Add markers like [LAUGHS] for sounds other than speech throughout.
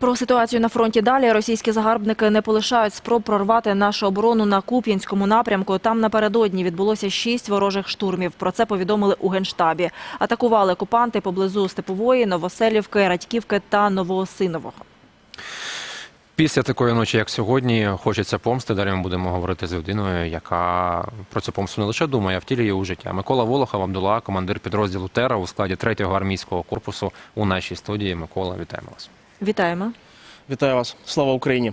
Про ситуацію на фронті далі російські загарбники не полишають спроб прорвати нашу оборону на Куп'янському напрямку. Там напередодні відбулося шість ворожих штурмів. Про це повідомили у генштабі. Атакували окупанти поблизу Степової, Новоселівки, Радьківки та Новоосинового. Після такої ночі, як сьогодні, хочеться помсти. Далі ми будемо говорити з людиною, яка про цю помсту не лише думає, а втілює у життя. Микола Волохов, Абдула, командир підрозділу Тера у складі 3-го армійського корпусу у нашій студії. Микола, вітаємо вас. Вітаємо. Вітаю вас. Слава Україні.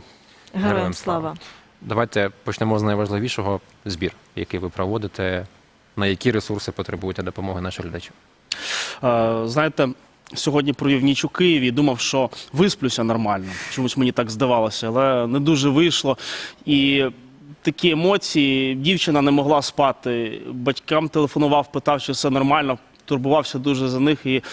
Героям Героям слава. слава. Давайте почнемо з найважливішого збір, який ви проводите. На які ресурси потребуєте допомоги наші глядачі? Е, знаєте, сьогодні провів ніч у Києві і думав, що висплюся нормально. Чомусь мені так здавалося, але не дуже вийшло. І такі емоції, дівчина не могла спати. Батькам телефонував, питав, чи все нормально. Турбувався дуже за них, і е,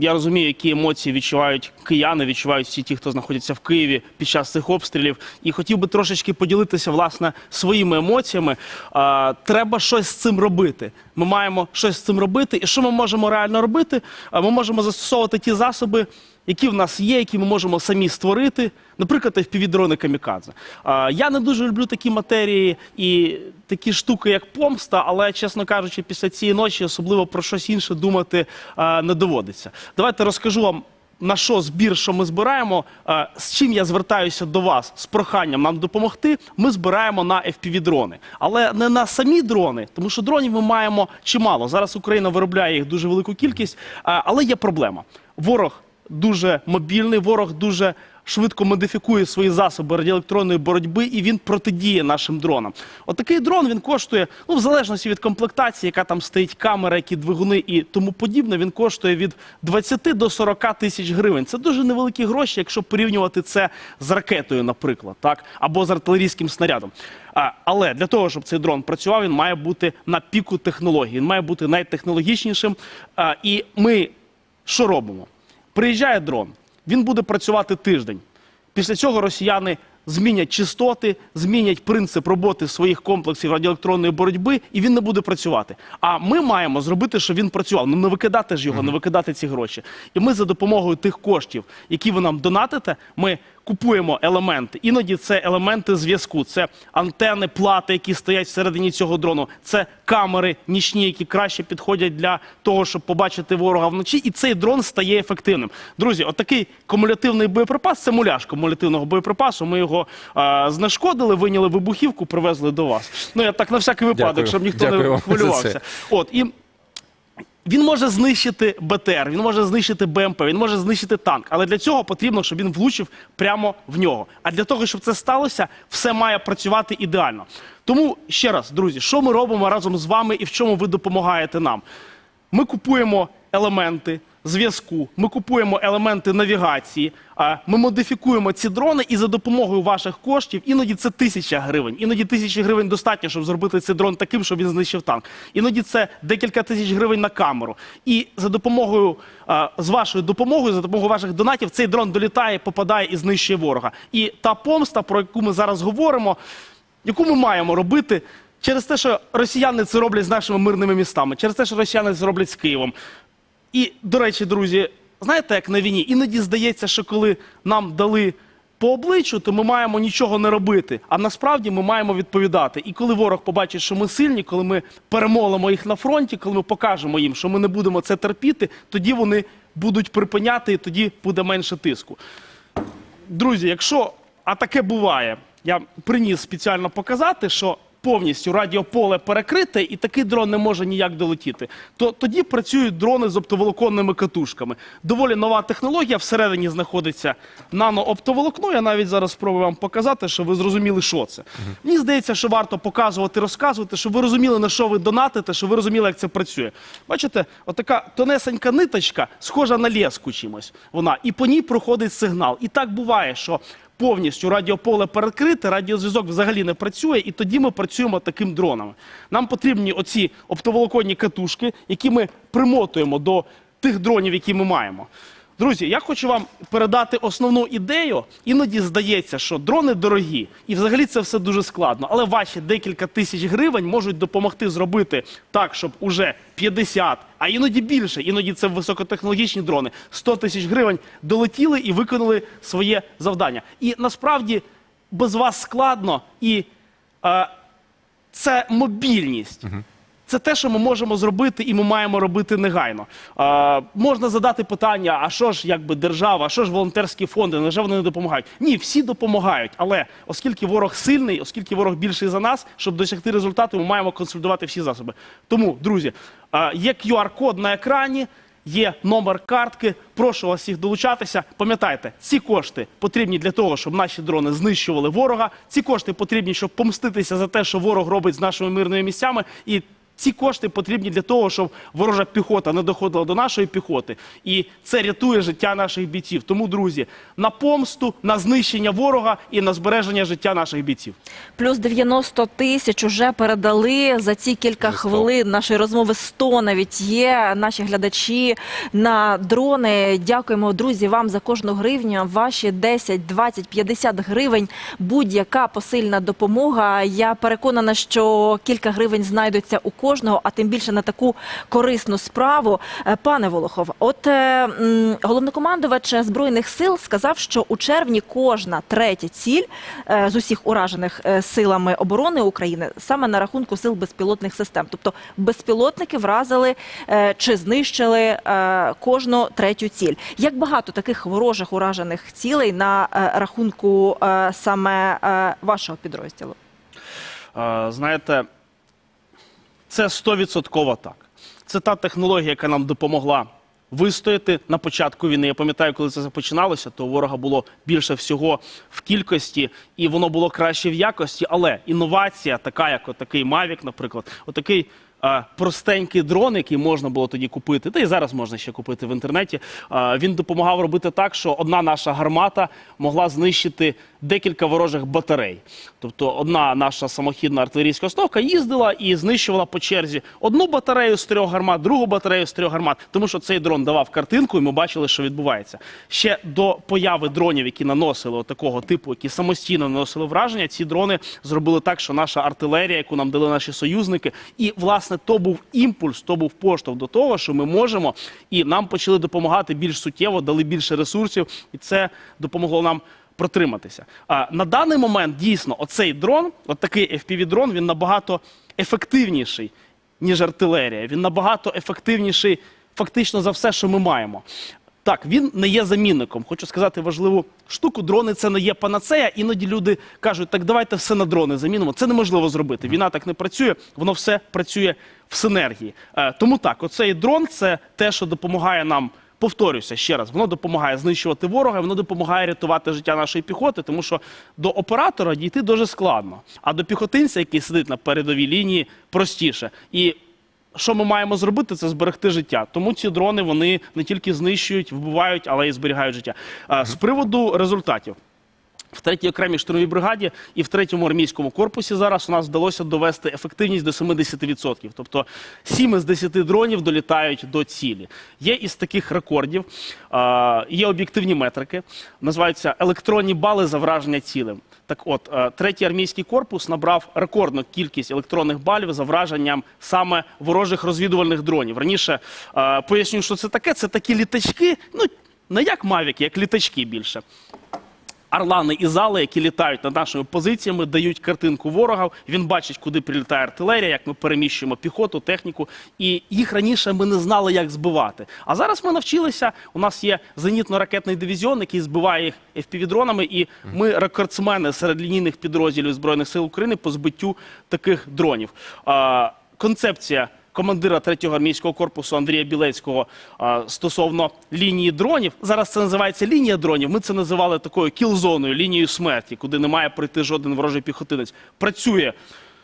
я розумію, які емоції відчувають кияни, відчувають всі ті, хто знаходяться в Києві під час цих обстрілів. І хотів би трошечки поділитися власне своїми емоціями. Е, треба щось з цим робити. Ми маємо щось з цим робити. І що ми можемо реально робити? Ми можемо застосовувати ті засоби, які в нас є, які ми можемо самі створити, наприклад, FPV-дрони камікадзе. Я не дуже люблю такі матерії і такі штуки, як помста, але, чесно кажучи, після цієї ночі особливо про щось інше думати не доводиться. Давайте розкажу вам. На що збір, що ми збираємо, е, з чим я звертаюся до вас з проханням нам допомогти. Ми збираємо на FPV-дрони, але не на самі дрони, тому що дронів ми маємо чимало. Зараз Україна виробляє їх дуже велику кількість, е, але є проблема. Ворог дуже мобільний, ворог дуже швидко модифікує свої засоби радіоелектронної боротьби і він протидіє нашим дронам. Отакий дрон він коштує, ну в залежності від комплектації, яка там стоїть, камера, які двигуни і тому подібне. Він коштує від 20 до 40 тисяч гривень. Це дуже невеликі гроші, якщо порівнювати це з ракетою, наприклад, так або з артилерійським снарядом. Але для того, щоб цей дрон працював, він має бути на піку технологій. Він має бути найтехнологічнішим. І ми що робимо? Приїжджає дрон, він буде працювати тиждень. Після цього росіяни змінять частоти, змінять принцип роботи своїх комплексів радіоелектронної боротьби, і він не буде працювати. А ми маємо зробити, щоб він працював. Ну не викидати ж його, не викидати ці гроші. І ми за допомогою тих коштів, які ви нам донатите, ми купуємо елементи. Іноді це елементи зв'язку, це антени, плати, які стоять всередині цього дрону, це камери нічні, які краще підходять для того, щоб побачити ворога вночі, і цей дрон стає ефективним. Друзі, отакий кумулятивний боєприпас це муляж кумулятивного боєприпасу. Ми його а, знешкодили, виняли вибухівку, привезли до вас. Ну я так на всякий випадок, Дякую. щоб ніхто Дякую не хвилювався. От і він може знищити БТР, він може знищити БМП, він може знищити танк. Але для цього потрібно, щоб він влучив прямо в нього. А для того, щоб це сталося, все має працювати ідеально. Тому ще раз, друзі, що ми робимо разом з вами і в чому ви допомагаєте нам? Ми купуємо елементи зв'язку, ми купуємо елементи навігації, ми модифікуємо ці дрони і за допомогою ваших коштів, іноді це тисяча гривень, іноді тисячі гривень достатньо, щоб зробити цей дрон таким, щоб він знищив танк. Іноді це декілька тисяч гривень на камеру. І за допомогою, з вашою допомогою, за допомогою ваших донатів, цей дрон долітає, попадає і знищує ворога. І та помста, про яку ми зараз говоримо, яку ми маємо робити. Через те, що росіяни це роблять з нашими мирними містами, через те, що росіяни це роблять з Києвом. І, до речі, друзі, знаєте, як на війні, іноді здається, що коли нам дали по обличчю, то ми маємо нічого не робити. А насправді ми маємо відповідати. І коли ворог побачить, що ми сильні, коли ми перемолимо їх на фронті, коли ми покажемо їм, що ми не будемо це терпіти, тоді вони будуть припиняти, і тоді буде менше тиску. Друзі, якщо а таке буває, я приніс спеціально показати, що повністю радіополе перекрите, і такий дрон не може ніяк долетіти. То тоді працюють дрони з оптоволоконними катушками. Доволі нова технологія. Всередині знаходиться нанооптоволокно. Я навіть зараз спробую вам показати, щоб ви зрозуміли, що це. Мені здається, що варто показувати, розказувати, щоб ви розуміли, на що ви донатите, щоб ви розуміли, як це працює. Бачите, отака тонесенька ниточка, схожа на леску чимось. Вона, і по ній проходить сигнал. І так буває, що повністю радіополе перекрите, радіозв'язок взагалі не працює, і тоді ми працюємо таким дронами. Нам потрібні оці оптоволоконні катушки, які ми примотуємо до тих дронів, які ми маємо. Друзі, я хочу вам передати основну ідею. Іноді здається, що дрони дорогі, і взагалі це все дуже складно. Але ваші декілька тисяч гривень можуть допомогти зробити так, щоб уже 50, а іноді більше, іноді це високотехнологічні дрони, 100 тисяч гривень долетіли і виконали своє завдання. І насправді без вас складно, і е, це мобільність. Це те, що ми можемо зробити, і ми маємо робити негайно. Е, можна задати питання: а що ж якби держава, а що ж волонтерські фонди? Невже вони не допомагають? Ні, всі допомагають. Але оскільки ворог сильний, оскільки ворог більший за нас, щоб досягти результату, ми маємо консолідувати всі засоби. Тому, друзі, е, є QR-код на екрані. Є номер картки. Прошу вас всіх долучатися. Пам'ятайте, ці кошти потрібні для того, щоб наші дрони знищували ворога. Ці кошти потрібні, щоб помститися за те, що ворог робить з нашими мирними місцями. І ці кошти потрібні для того, щоб ворожа піхота не доходила до нашої піхоти. І це рятує життя наших бійців. Тому, друзі, на помсту, на знищення ворога і на збереження життя наших бійців. Плюс 90 тисяч уже передали за ці кілька 100. хвилин нашої розмови. 100 навіть є наші глядачі на дрони. Дякуємо, друзі, вам за кожну гривню. Ваші 10, 20, 50 гривень. Будь-яка посильна допомога. Я переконана, що кілька гривень знайдуться у кожного, а тим більше на таку корисну справу. Е, Пане Волохов, от е, головнокомандувач збройних сил сказав, що у червні кожна третя ціль е, з усіх уражених силами оборони України саме на рахунку сил безпілотних систем. Тобто безпілотники вразили чи знищили кожну третю ціль. Як багато таких ворожих уражених цілей на рахунку саме вашого підрозділу? Знаєте, це стовідсотково так. Це та технологія, яка нам допомогла вистояти на початку війни. Я пам'ятаю, коли це починалося, то ворога було більше всього в кількості, і воно було краще в якості. Але інновація, така як отакий Mavic, наприклад, отакий. Простенький дрон, який можна було тоді купити, та і зараз можна ще купити в інтернеті. Він допомагав робити так, що одна наша гармата могла знищити декілька ворожих батарей. Тобто, одна наша самохідна артилерійська установка їздила і знищувала по черзі одну батарею з трьох гармат, другу батарею з трьох гармат, тому що цей дрон давав картинку, і ми бачили, що відбувається. Ще до появи дронів, які наносили такого типу, які самостійно наносили враження, ці дрони зробили так, що наша артилерія, яку нам дали наші союзники, і власне то був імпульс, то був поштовх до того, що ми можемо, і нам почали допомагати більш суттєво, дали більше ресурсів, і це допомогло нам. Протриматися. А на даний момент дійсно оцей дрон, от такий FPV-дрон, він набагато ефективніший, ніж артилерія. Він набагато ефективніший фактично за все, що ми маємо. Так, він не є замінником. Хочу сказати важливу штуку. Дрони це не є панацея. Іноді люди кажуть, так давайте все на дрони замінимо. Це неможливо зробити. Війна так не працює, воно все працює в синергії. Е, тому так, оцей дрон це те, що допомагає нам. Повторюся ще раз, воно допомагає знищувати ворога, воно допомагає рятувати життя нашої піхоти, тому що до оператора дійти дуже складно. А до піхотинця, який сидить на передовій лінії, простіше. І що ми маємо зробити, це зберегти життя. Тому ці дрони вони не тільки знищують, вбивають, але й зберігають життя. З приводу результатів. В третій окремій штурмовій бригаді і в третьому армійському корпусі зараз у нас вдалося довести ефективність до 70%. Тобто 7 із 10 дронів долітають до цілі. Є із таких рекордів, є об'єктивні метрики, називаються електронні бали за враження цілем. Так от, е, третій армійський корпус набрав рекордну кількість електронних балів за враженням саме ворожих розвідувальних дронів. Раніше е, поясню, що це таке. Це такі літачки, ну не як мавіки, як літачки більше. Орлани і зали, які літають над нашими позиціями, дають картинку ворога. Він бачить, куди прилітає артилерія, як ми переміщуємо піхоту, техніку. І їх раніше ми не знали, як збивати. А зараз ми навчилися. У нас є зенітно-ракетний дивізіон, який збиває їх FPV-дронами, і ми рекордсмени серед лінійних підрозділів збройних сил України по збиттю таких дронів. Концепція командира третього армійського корпусу Андрія Білецького стосовно лінії дронів. Зараз це називається лінія дронів. Ми це називали такою кілзоною, лінією смерті, куди не має пройти жоден ворожий піхотинець. Працює.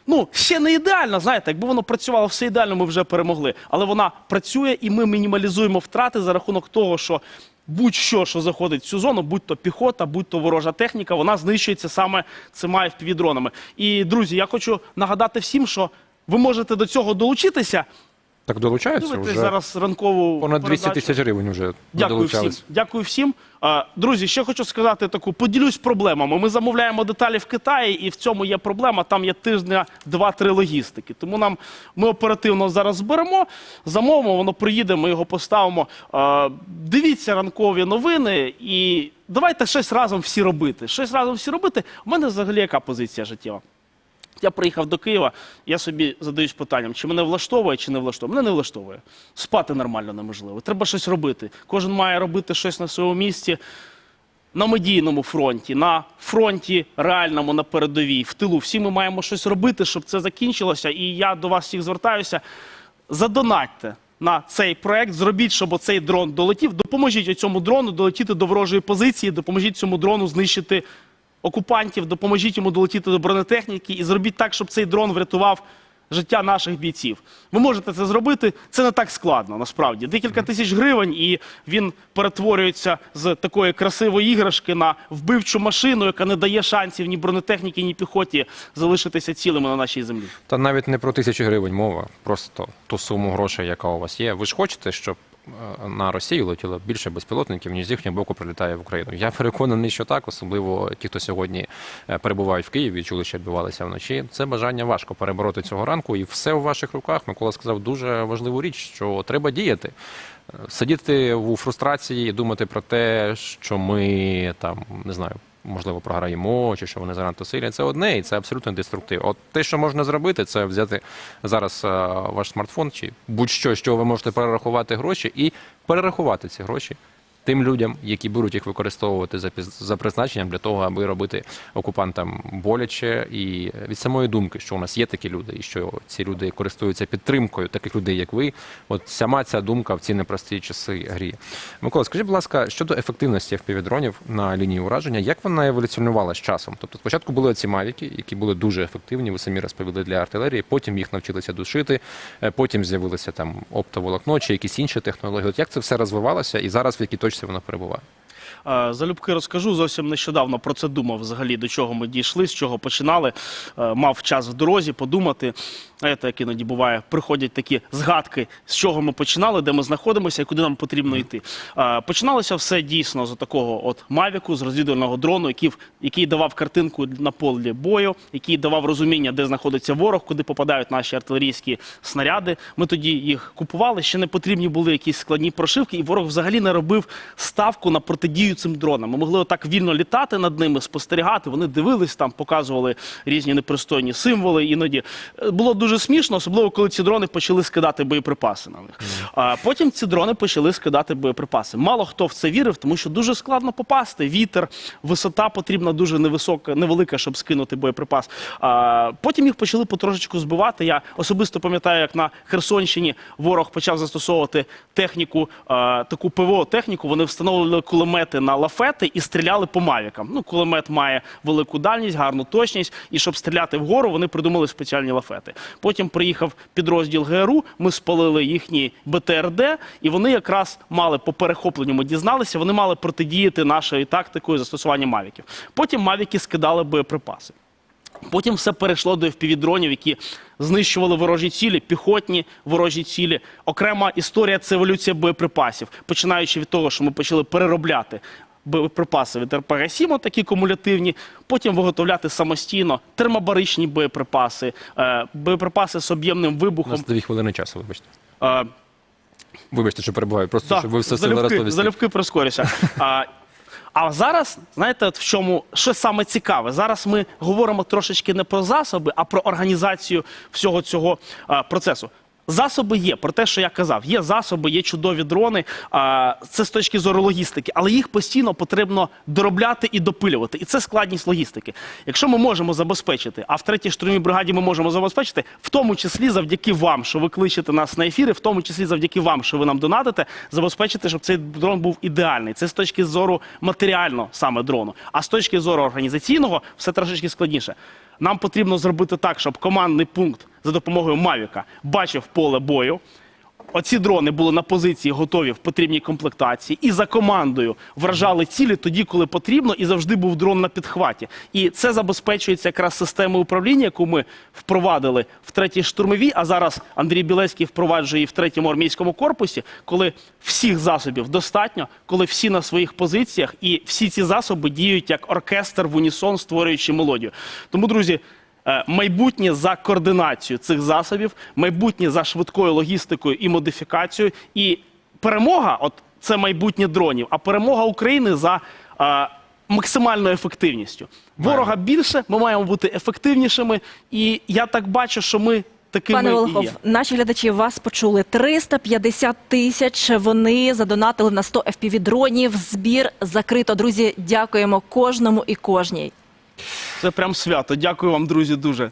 Ну, ще не ідеально, знаєте, якби воно працювало все ідеально, ми вже перемогли. Але вона працює, і ми мінімалізуємо втрати за рахунок того, що будь-що, що заходить в цю зону, будь то піхота, будь то ворожа техніка, вона знищується саме цими FPV-дронами. І, друзі, я хочу нагадати всім, що ви можете до цього долучитися. Так долучаються Дивитесь вже зараз ранкову понад 200 передачу. тисяч гривень вже Дякую всім. долучались. Дякую всім. А, Друзі, ще хочу сказати таку: поділюсь проблемами. Ми замовляємо деталі в Китаї, і в цьому є проблема. Там є тижня два-три логістики. Тому нам ми оперативно зараз зберемо, замовимо, воно приїде, ми його поставимо. А, Дивіться ранкові новини і давайте щось разом всі робити. Щось разом всі робити. У мене взагалі яка позиція життєва? Я приїхав до Києва, я собі задаюсь питанням, чи мене влаштовує, чи не влаштовує. Мене не влаштовує. Спати нормально неможливо. Треба щось робити. Кожен має робити щось на своєму місці на медійному фронті, на фронті реальному, на передовій, в тилу. Всі ми маємо щось робити, щоб це закінчилося. І я до вас всіх звертаюся. Задонатьте на цей проект, зробіть, щоб оцей дрон долетів. Допоможіть цьому дрону долетіти до ворожої позиції, допоможіть цьому дрону знищити окупантів, допоможіть йому долетіти до бронетехніки і зробіть так, щоб цей дрон врятував життя наших бійців. Ви можете це зробити. Це не так складно, насправді. Декілька тисяч гривень, і він перетворюється з такої красивої іграшки на вбивчу машину, яка не дає шансів ні бронетехніки, ні піхоті залишитися цілими на нашій землі. Та навіть не про тисячі гривень мова, просто ту суму грошей, яка у вас є. Ви ж хочете, щоб на Росію летіло більше безпілотників, ніж з їхнього боку прилітає в Україну. Я переконаний, що так, особливо ті, хто сьогодні е, перебувають в Києві, чули, що відбувалося вночі. Це бажання важко перебороти цього ранку, і все у ваших руках. Микола сказав дуже важливу річ, що треба діяти. Е, Сидіти у фрустрації і думати про те, що ми там не знаю. Можливо, програємо, чи що вони занадто сильні. Це одне, і це абсолютно деструктив. От те, що можна зробити, це взяти зараз е, ваш смартфон чи будь-що, що ви можете перерахувати гроші, і перерахувати ці гроші тим людям, які будуть їх використовувати за за призначенням для того, аби робити окупантам боляче. І від самої думки, що у нас є такі люди, і що ці люди користуються підтримкою таких людей, як ви. От сама ця думка в ці непрості часи гріє. Микола, скажіть, будь ласка, щодо ефективності FPV-дронів на лінії ураження, як вона еволюціонувала з часом? Тобто, спочатку були ці мавіки, які були дуже ефективні, ви самі розповіли для артилерії, потім їх навчилися душити, е, потім з'явилися там оптоволокно чи якісь інші технології. От як це все розвивалося, і зараз в якій точці воно перебуває? Е, Залюбки розкажу. Зовсім нещодавно про це думав взагалі, до чого ми дійшли, з чого починали. Е, Мав час в дорозі подумати. Знаєте, як іноді буває, приходять такі згадки, з чого ми починали, де ми знаходимося і куди нам потрібно йти. Е, Починалося все дійсно з такого от Мавіку, з розвідувального дрону, який, який давав картинку на полі бою, який давав розуміння, де знаходиться ворог, куди попадають наші артилерійські снаряди. Ми тоді їх купували. Ще не потрібні були якісь складні прошивки, і ворог взагалі не робив ставку на протидію цим дронам. Ми могли отак вільно літати над ними, спостерігати. Вони дивились там, показували різні непристойні символи. Іноді Е, було дуже смішно, особливо коли ці дрони почали скидати боєприпаси на них. А потім ці дрони почали скидати боєприпаси. Мало хто в це вірив, тому що дуже складно попасти. Вітер, висота потрібна дуже невисока, невелика, щоб скинути боєприпас. А потім їх почали потрошечку збивати. Я особисто пам'ятаю, як на Херсонщині ворог почав застосовувати техніку, таку ПВО техніку. Вони встановили кулемети на лафети і стріляли по мавікам. Ну, кулемет має велику дальність, гарну точність, і щоб стріляти вгору, вони придумали спеціальні лафети. Потім приїхав підрозділ ГРУ, ми спалили їхні БТРД, і вони якраз мали по перехопленню, ми дізналися, вони мали протидіяти нашою тактикою застосування мавіків. Потім мавіки скидали боєприпаси. Потім все перейшло до FPV-дронів, які знищували ворожі цілі, піхотні ворожі цілі. Окрема історія це еволюція боєприпасів, починаючи від того, що ми почали переробляти. Боєприпаси від РПГ Сімо, такі кумулятивні, потім виготовляти самостійно термобаричні боєприпаси, е, боєприпаси з об'ємним У вибухом. нас дві хвилини часу, вибачте. Е, Вибачте, що перебуваю. Просто Так, щоб ви все залюбки, залюбки прискорюся. [LAUGHS] А, зараз, знаєте, от в чому що саме цікаве? Зараз ми говоримо трошечки не про засоби, а про організацію всього цього процесу. Засоби є про те, що я казав. Є засоби, є чудові дрони. Це з точки зору логістики, але їх постійно потрібно доробляти і допилювати. І це складність логістики. Якщо ми можемо забезпечити, а в третій штурмовій бригаді ми можемо забезпечити, в тому числі завдяки вам, що ви кличете нас на ефіри, в тому числі завдяки вам, що ви нам донатите, забезпечити, щоб цей дрон був ідеальний. Це з точки зору матеріально саме дрону. А з точки зору організаційного все трошечки складніше. Нам потрібно зробити так, щоб командний пункт за допомогою Мавіка бачив поле бою. Оці дрони були на позиції готові в потрібній комплектації і за командою вражали цілі тоді, коли потрібно, і завжди був дрон на підхваті. І це забезпечується якраз системою управління, яку ми впровадили в третій штурмовій. А зараз Андрій Білецький впроваджує і в третьому армійському корпусі, коли всіх засобів достатньо, коли всі на своїх позиціях, і всі ці засоби діють як оркестр в унісон, створюючи мелодію. Тому, друзі. Е, Майбутнє за координацію цих засобів, майбутнє за швидкою логістикою і модифікацією, і перемога от це майбутнє дронів, а перемога України за е, максимальною ефективністю. Ворога більше, ми маємо бути ефективнішими, і я так бачу, що ми такими Пане і Волохов, є. наші глядачі вас почули. 350 тисяч вони задонатили на 100 FPV-дронів. Збір закрито. Друзі, дякуємо кожному і кожній. Це прям свято. Дякую вам, друзі, дуже.